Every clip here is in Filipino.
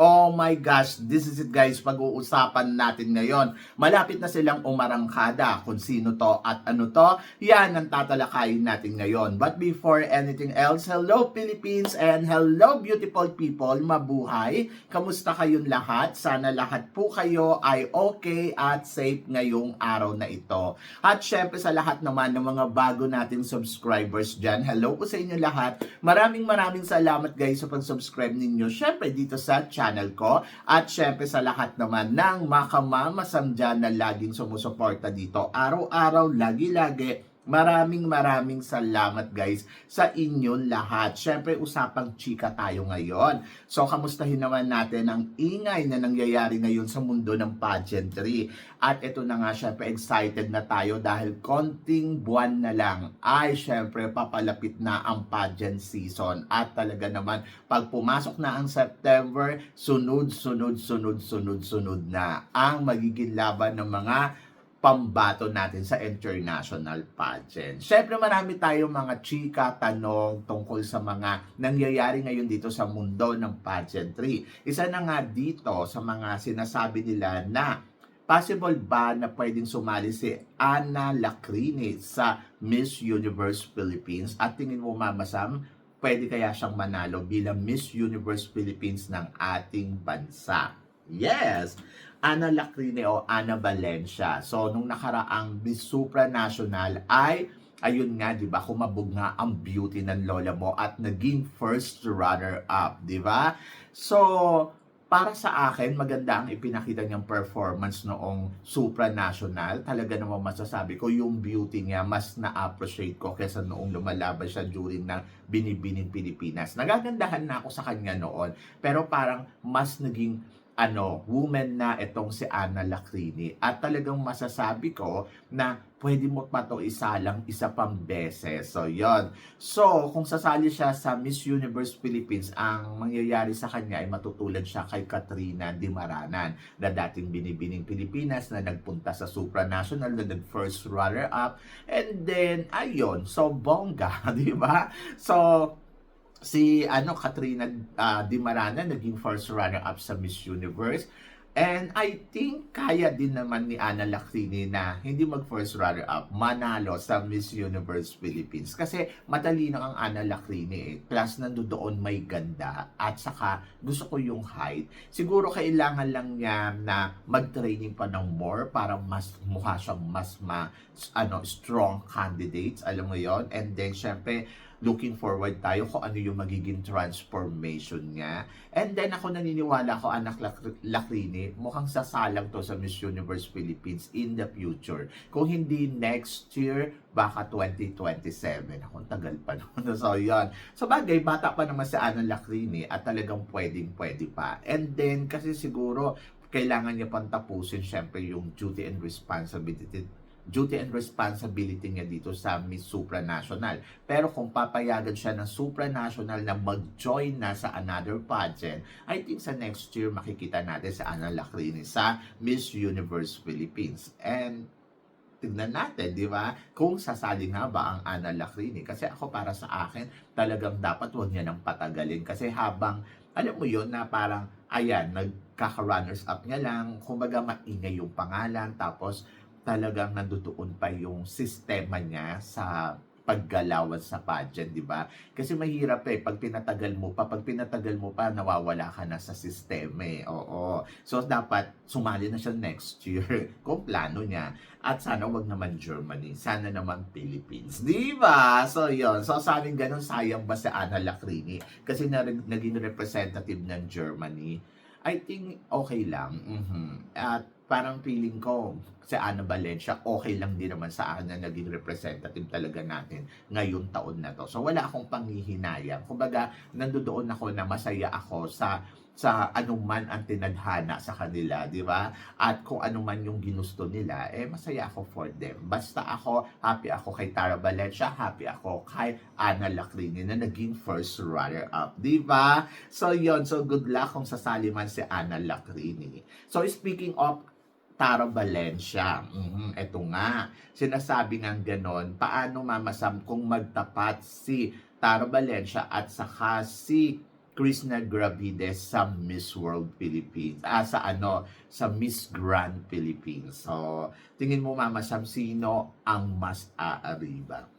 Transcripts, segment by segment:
Oh my gosh, this is it guys, pag-uusapan natin ngayon. Malapit na silang umarangkada kung sino to at ano to. Yan ang tatalakayin natin ngayon. But before anything else, hello Philippines and hello beautiful people, mabuhay. Kamusta kayong lahat? Sana lahat po kayo ay okay at safe ngayong araw na ito. At syempre sa lahat naman ng mga bago nating subscribers dyan, hello po sa inyo lahat. Maraming maraming salamat guys sa pag-subscribe ninyo. Syempre dito sa channel ko. At syempre sa lahat naman ng makamamasam dyan na laging sumusuporta dito. Araw-araw, lagi-lagi. Maraming maraming salamat guys sa inyong lahat. Syempre usapang chika tayo ngayon. So kamustahin naman natin ang ingay na nangyayari ngayon sa mundo ng pageantry. At ito na nga syempre excited na tayo dahil konting buwan na lang ay syempre papalapit na ang pageant season. At talaga naman pag pumasok na ang September, sunod, sunod, sunod, sunod, sunod na ang magiging laban ng mga pambato natin sa international pageant. Siyempre marami tayong mga chika, tanong tungkol sa mga nangyayari ngayon dito sa mundo ng pageantry. Isa na nga dito sa mga sinasabi nila na possible ba na pwedeng sumali si Ana Lacrini sa Miss Universe Philippines? At tingin mo mamasam, pwede kaya siyang manalo bilang Miss Universe Philippines ng ating bansa? Yes! Ana Lacrine o Ana Valencia. So, nung nakaraang Miss Supranational ay, ayun nga, di ba, kumabog nga ang beauty ng lola mo at naging first runner-up, di ba? So, para sa akin, maganda ang ipinakita niyang performance noong supranational. Talaga naman masasabi ko, yung beauty niya, mas na-appreciate ko kesa noong lumalaban siya during ng Binibining Pilipinas. Nagagandahan na ako sa kanya noon, pero parang mas naging ano, woman na itong si Ana Lacrini. At talagang masasabi ko na pwede mo pa to isalang isa pang beses. So, yon So, kung sasali siya sa Miss Universe Philippines, ang mangyayari sa kanya ay matutulad siya kay Katrina Dimaranan na dating binibining Pilipinas na nagpunta sa supranational na nag-first runner-up. And then, ayun, so bongga, di ba? So, si ano Katrina uh, Dimarana naging first runner up sa Miss Universe. And I think kaya din naman ni Ana Lacrini na hindi mag first runner up, manalo sa Miss Universe Philippines. Kasi matalino ang Ana Lacrini eh. Plus nandoon may ganda at saka gusto ko yung height. Siguro kailangan lang niya na mag-training pa ng more para mas mukha siyang mas ma, ano, strong candidates. Alam mo yon And then syempre looking forward tayo kung ano yung magiging transformation niya. And then ako naniniwala ko anak Lacrini, mukhang sasalang to sa Miss Universe Philippines in the future. Kung hindi next year, baka 2027. Ako, tagal pa naman. So, yun. So, bagay, bata pa naman si Ana Lacrini at talagang pwedeng pwede pa. And then, kasi siguro, kailangan niya pang tapusin syempre yung duty and responsibility duty and responsibility niya dito sa Miss Supranational. Pero kung papayagan siya ng Supranational na mag-join na sa another pageant, I think sa next year makikita natin sa Ana Lacrini sa Miss Universe Philippines. And tignan natin, di ba? Kung sasali nga ba ang Ana Lacrini. Kasi ako para sa akin, talagang dapat huwag niya nang patagalin. Kasi habang, alam mo yon na parang, ayan, nagkaka-runners up niya lang, kumbaga maingay yung pangalan, tapos talagang nandoon pa yung sistema niya sa paggalawan sa pageant, di ba? Kasi mahirap eh, pag pinatagal mo pa, pag pinatagal mo pa, nawawala ka na sa sistema eh. Oo. So, dapat sumali na siya next year kung plano niya. At sana wag naman Germany, sana naman Philippines. Di ba? So, yon So, sabing ganun, sayang ba si Ana Lacrini? Kasi na, naging representative ng Germany. I think okay lang. Mm-hmm. At parang feeling ko si Ana Valencia, okay lang din naman sa akin na naging representative talaga natin ngayong taon na to. So wala akong panghihinayang. Kumbaga, nandoon ako na masaya ako sa sa anuman ang tinadhana sa kanila, di ba? At kung anuman yung ginusto nila, eh masaya ako for them. Basta ako, happy ako kay Tara Valencia, happy ako kay Ana Lacrini na naging first runner-up, di ba? So yon so good luck kung sasali man si Ana Lacrini. So speaking of Tara Valencia. Mhm, Ito nga, sinasabi nga ganon, paano mamasam kung magtapat si Tara Valencia at saka si Krishna Gravides sa Miss World Philippines. Ah, sa ano, sa Miss Grand Philippines. So, tingin mo Mama Sam, sino ang mas aariba?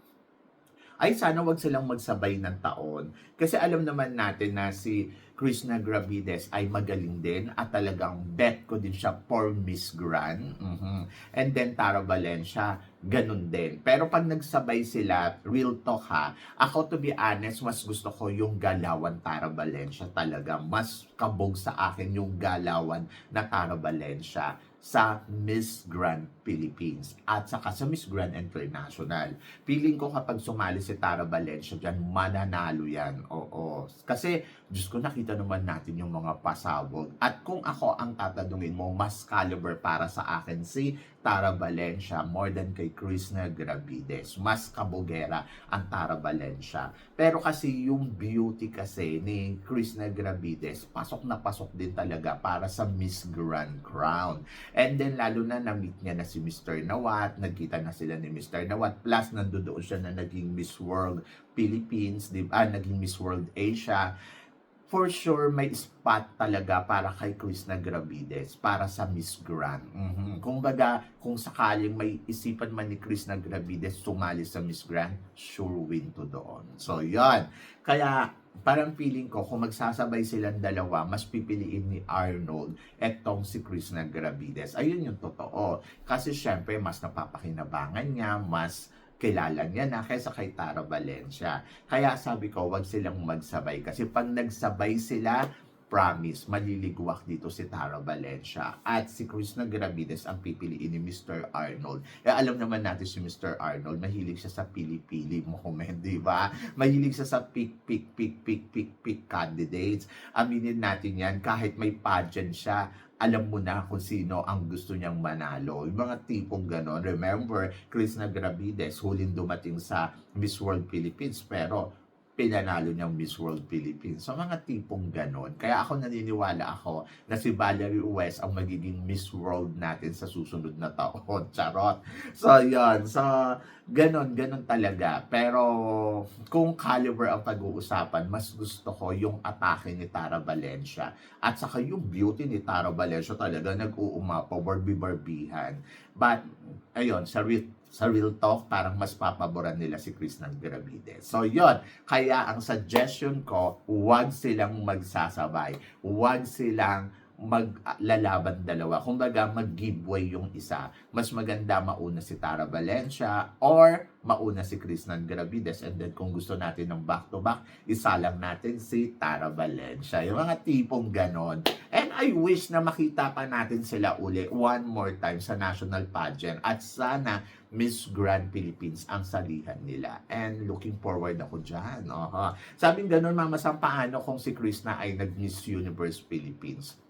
Ay, sana wag silang magsabay ng taon. Kasi alam naman natin na si Krishna Gravides ay magaling din at talagang bet ko din siya for Miss Grand. Mhm. And then Tara Valencia, ganun din. Pero pag nagsabay sila, real talk ha, ako to be honest, mas gusto ko yung galawan Tara Valencia talaga. Mas kabog sa akin yung galawan na Tara Valencia sa Miss Grand Philippines at saka sa Miss Grand International. Feeling ko kapag sumali si Tara Valencia dyan, mananalo yan. Oo. Kasi, Diyos ko, nakita naman natin yung mga pasabog. At kung ako ang tatanungin mo, mas caliber para sa akin si Tara Valencia more than kay Krishna Gravides. Mas kabogera ang Tara Valencia. Pero kasi yung beauty kasi ni Krishna Gravides, pasok na pasok din talaga para sa Miss Grand Crown. And then lalo na na-meet niya na si Mr. Nawat, nagkita na sila ni Mr. Nawat, plus nandoon siya na naging Miss World Philippines, di ba? Naging Miss World Asia. For sure, may spot talaga para kay Krishna Gravides, para sa Miss Grand. Mhm. Kung baga, kung sakaling may isipan man ni Krishna Gravides sumali sa Miss Grand, sure win to doon. So, yon Kaya, parang feeling ko, kung magsasabay silang dalawa, mas pipiliin ni Arnold etong si Krishna Gravides. Ayun yung totoo. Kasi syempre, mas napapakinabangan niya, mas kilala niya na kaysa kay Tara Valencia. Kaya sabi ko, wag silang magsabay. Kasi pag nagsabay sila, promise, maliligwak dito si Tara Valencia. At si Krishna Gravides ang pipiliin ni Mr. Arnold. Eh, alam naman natin si Mr. Arnold, mahilig siya sa pili-pili moment, di ba? Mahilig siya sa pick, pick, pick, pick, pick, pick candidates. Aminin natin yan, kahit may pageant siya, alam mo na kung sino ang gusto niyang manalo. Yung mga tipong ganon. Remember, Krishna Gravides, huling dumating sa Miss World Philippines, pero pinanalo niyang Miss World Philippines. So, mga tipong ganon. Kaya ako naniniwala ako na si Valerie West ang magiging Miss World natin sa susunod na taon. Charot. So, yon So, ganon, ganon talaga. Pero, kung caliber ang pag-uusapan, mas gusto ko yung atake ni Tara Valencia. At saka yung beauty ni Tara Valencia talaga nag-uumapa, barbi-barbihan. But, ayun, sa sa real talk, parang mas papaboran nila si Chris ng Gravides. So, yon Kaya, ang suggestion ko, huwag silang magsasabay. Huwag silang maglalaban dalawa. Kumbaga, mag-giveaway yung isa. Mas maganda mauna si Tara Valencia or mauna si ng Gravides. And then, kung gusto natin ng back-to-back, isa lang natin si Tara Valencia. Yung mga tipong ganon. And I wish na makita pa natin sila uli one more time sa national pageant. At sana Miss Grand Philippines ang salihan nila. And looking forward ako dyan. Oho. Sabing ganun, Mama Sam, paano kung si Chris ay nag-Miss Universe Philippines?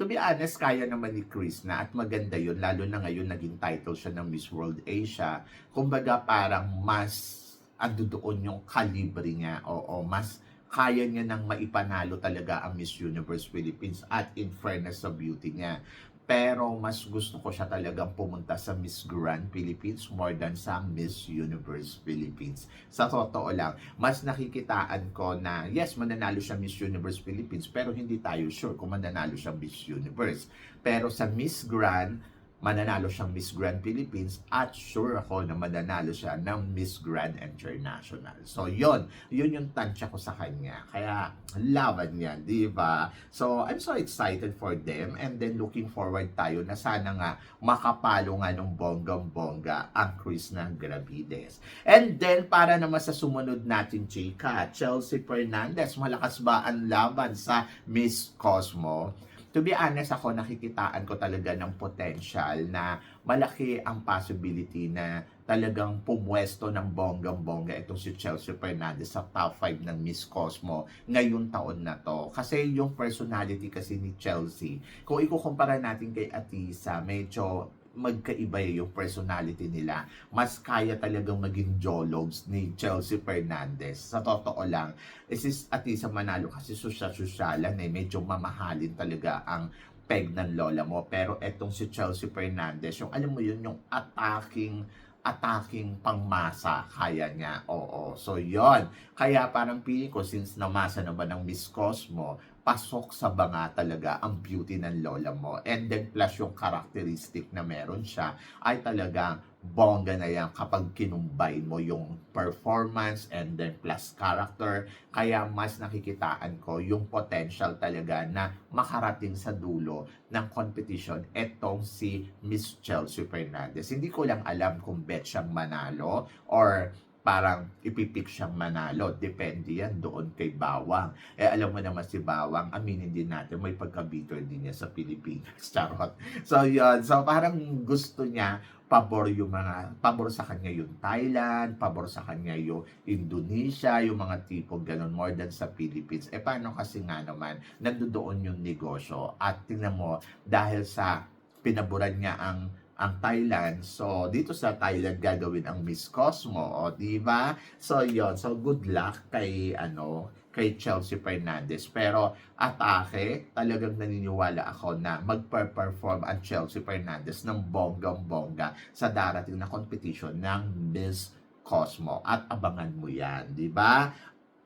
To be honest, kaya naman ni Chris at maganda yun, lalo na ngayon naging title siya ng Miss World Asia. Kumbaga parang mas ando doon yung kalibre niya. Oo, mas kaya niya nang maipanalo talaga ang Miss Universe Philippines at in fairness sa beauty niya. Pero mas gusto ko siya talagang pumunta sa Miss Grand Philippines more than sa Miss Universe Philippines. Sa totoo lang, mas nakikitaan ko na yes, mananalo siya Miss Universe Philippines pero hindi tayo sure kung mananalo siya Miss Universe. Pero sa Miss Grand, mananalo siyang Miss Grand Philippines at sure ako na mananalo siya ng Miss Grand International. So, yon Yun yung tansya ko sa kanya. Kaya, laban yan, di ba? So, I'm so excited for them and then looking forward tayo na sana nga makapalo nga ng bonggang-bongga ang Chris ng Gravides. And then, para naman sa sumunod natin, chika, Chelsea Fernandez, malakas ba ang laban sa Miss Cosmo? To be honest ako, nakikitaan ko talaga ng potential na malaki ang possibility na talagang pumwesto ng bonggang-bongga itong si Chelsea Fernandez sa top 5 ng Miss Cosmo ngayong taon na to. Kasi yung personality kasi ni Chelsea, kung ikukumpara natin kay Atisa, medyo magkaiba yung personality nila. Mas kaya talagang maging jologs ni Chelsea Fernandez. Sa totoo lang, is is Atisa Manalo kasi social-socialan eh, medyo mamahalin talaga ang peg ng lola mo. Pero etong si Chelsea Fernandez, yung alam mo yun, yung attacking attacking pangmasa kaya niya. Oo. So, yon Kaya parang pili ko, since namasa naman ng Miss Cosmo, pasok sa banga talaga ang beauty ng lola mo. And then plus yung characteristic na meron siya ay talagang bongga na yan kapag kinumbay mo yung performance and then plus character. Kaya mas nakikitaan ko yung potential talaga na makarating sa dulo ng competition etong si Miss Chelsea Fernandez. Hindi ko lang alam kung bet siyang manalo or parang ipipik siyang manalo. Depende yan doon kay Bawang. Eh, alam mo naman si Bawang, aminin din natin, may pagka-bitter din niya sa Pilipinas. Charot. So, yun. So, parang gusto niya, pabor yung mga, pabor sa kanya yung Thailand, pabor sa kanya yung Indonesia, yung mga tipo ganun, more than sa Philippines. Eh, paano kasi nga naman, nandoon yung negosyo. At tingnan mo, dahil sa pinaboran niya ang ang Thailand. So, dito sa Thailand gagawin ang Miss Cosmo, o, di ba? So, yon So, good luck kay, ano, kay Chelsea Fernandez. Pero, atake, talagang naniniwala ako na magper-perform ang Chelsea Fernandez ng bonggang-bongga sa darating na competition ng Miss Cosmo. At abangan mo yan, di ba?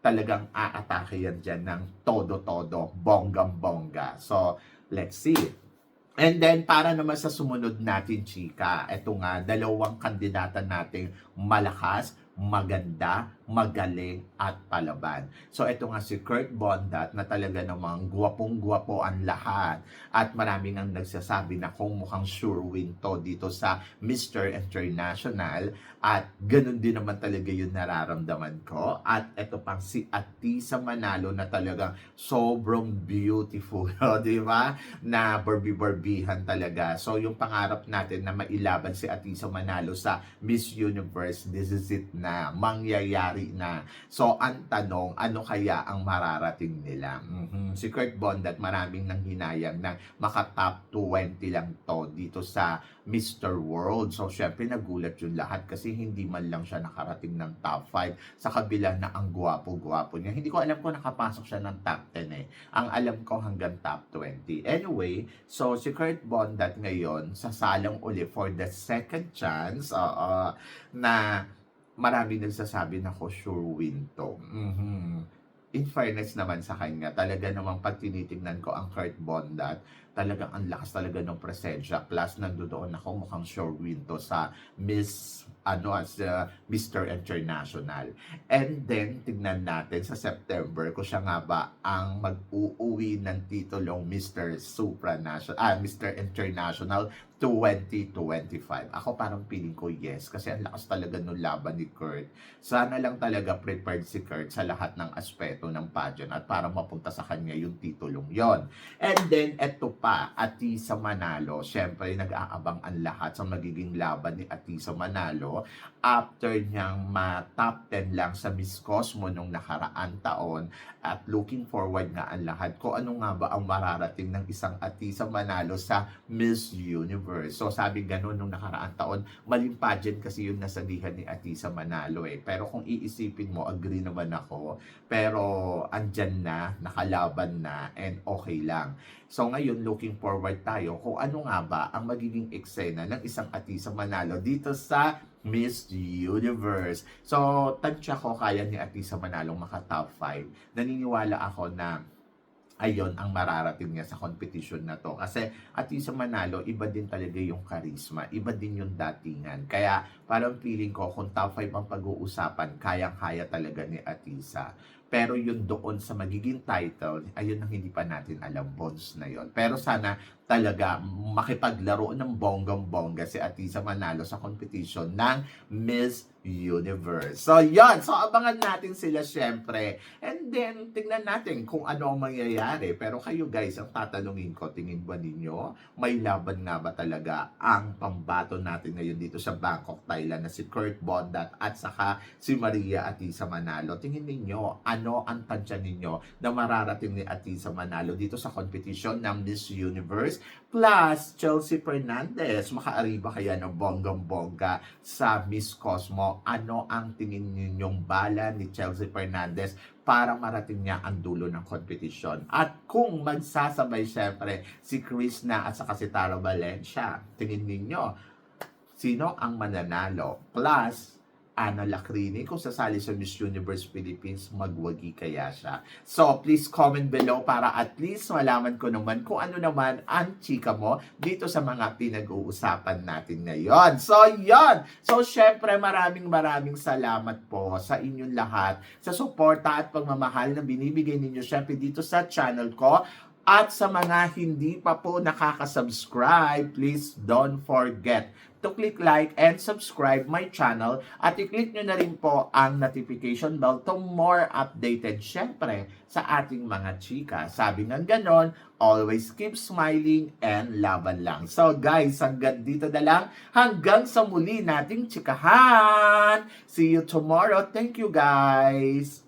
Talagang aatake yan dyan ng todo-todo, bonggang-bongga. So, let's see. And then, para naman sa sumunod natin, chika, eto nga, dalawang kandidata nating malakas, maganda, magaling, at palaban. So, ito nga si Kurt Bondat na talaga namang gwapong-gwapo ang lahat. At maraming ang nagsasabi na kung mukhang sure win to dito sa Mr. International. At ganun din naman talaga yung nararamdaman ko. At ito pang si Atisa Manalo na talagang sobrang beautiful. di ba? Na Barbie-Barbihan talaga. So, yung pangarap natin na mailaban si Atisa Manalo sa Miss Universe, this is it na mangyayari na. So, ang tanong, ano kaya ang mararating nila? Mhm. Si Kurt Bondat, maraming nang hinayang na maka-top 20 lang to dito sa Mr. World. So, syempre, nagulat yung lahat kasi hindi man lang siya nakarating ng top 5 sa kabila na ang gwapo-gwapo niya. Hindi ko alam kung nakapasok siya ng top 10 eh. Ang alam ko hanggang top 20. Anyway, so si Kurt Bondat ngayon, sasalang uli for the second chance oo, na marami nagsasabi na ko sure win to. Mhm. In fairness naman sa kanya, talaga namang pag tinitingnan ko ang Kurt Bondat, talagang ang lakas talaga ng presensya. Plus, nandoon ako mukhang sure win to sa Miss, ano, as uh, Mr. International. And then, tignan natin sa September kung siya nga ba ang mag-uuwi ng titulong Mr. Supranational, ah, Mr. International 2025. Ako parang feeling ko yes kasi ang lakas talaga ng laban ni Kurt. Sana lang talaga prepared si Kurt sa lahat ng aspeto ng pageant at para mapunta sa kanya yung titulong yon. And then eto pa, Atisa Manalo. Siyempre nag-aabang ang lahat sa magiging laban ni Atisa Manalo after niyang ma-top 10 lang sa Miss Cosmo nung nakaraan taon at looking forward nga ang lahat ko ano nga ba ang mararating ng isang Atisa Manalo sa Miss Universe. So sabi ganun nung nakaraan taon, maling pageant kasi yung nasalihan ni Atisa Manalo eh. Pero kung iisipin mo, agree naman ako. Pero andyan na, nakalaban na, and okay lang. So ngayon, looking forward tayo kung ano nga ba ang magiging eksena ng isang Atisa Manalo dito sa Miss Universe. So, tansya ko kaya ni Atisa Manalong maka top 5. Naniniwala ako na ayon ang mararating niya sa competition na to. Kasi Atisa Manalo, iba din talaga yung charisma, iba din yung datingan. Kaya parang feeling ko kung top 5 ang pag-uusapan, kayang-kaya talaga ni Atisa. Pero yun doon sa magiging title, ayun ang hindi pa natin alam, bonds na yon. Pero sana talaga makipaglaro ng bonggang-bongga si Atisa Manalo sa competition ng Miss Universe. So, yon So, abangan natin sila syempre. And then, tingnan natin kung ano ang mangyayari. Pero kayo guys, ang tatanungin ko, tingin ba ninyo, may laban nga ba talaga ang pambato natin ngayon dito sa Bangkok, Thailand na si Kurt Bondat at saka si Maria Atisa Manalo. Tingin ninyo, ano ang tansya ninyo na mararating ni Atisa Manalo dito sa competition ng Miss Universe Fernandez plus Chelsea Fernandez. Makaariba kaya ng bonggang-bongga sa Miss Cosmo. Ano ang tingin ninyong bala ni Chelsea Fernandez para marating niya ang dulo ng kompetisyon? At kung magsasabay syempre si Chris na at saka si Tara Valencia, tingin ninyo sino ang mananalo? Plus, Ana Lacrini kung sasali sa Miss Universe Philippines, magwagi kaya siya. So, please comment below para at least malaman ko naman kung ano naman ang chika mo dito sa mga pinag-uusapan natin ngayon. So, yon So, syempre, maraming maraming salamat po sa inyong lahat sa suporta at pagmamahal na binibigay ninyo syempre dito sa channel ko. At sa mga hindi pa po nakaka-subscribe, please don't forget to click like and subscribe my channel at i-click nyo na rin po ang notification bell to more updated syempre sa ating mga chika. Sabi nga ganon, always keep smiling and laban lang. So guys, hanggang dito na lang. Hanggang sa muli nating chikahan. See you tomorrow. Thank you guys.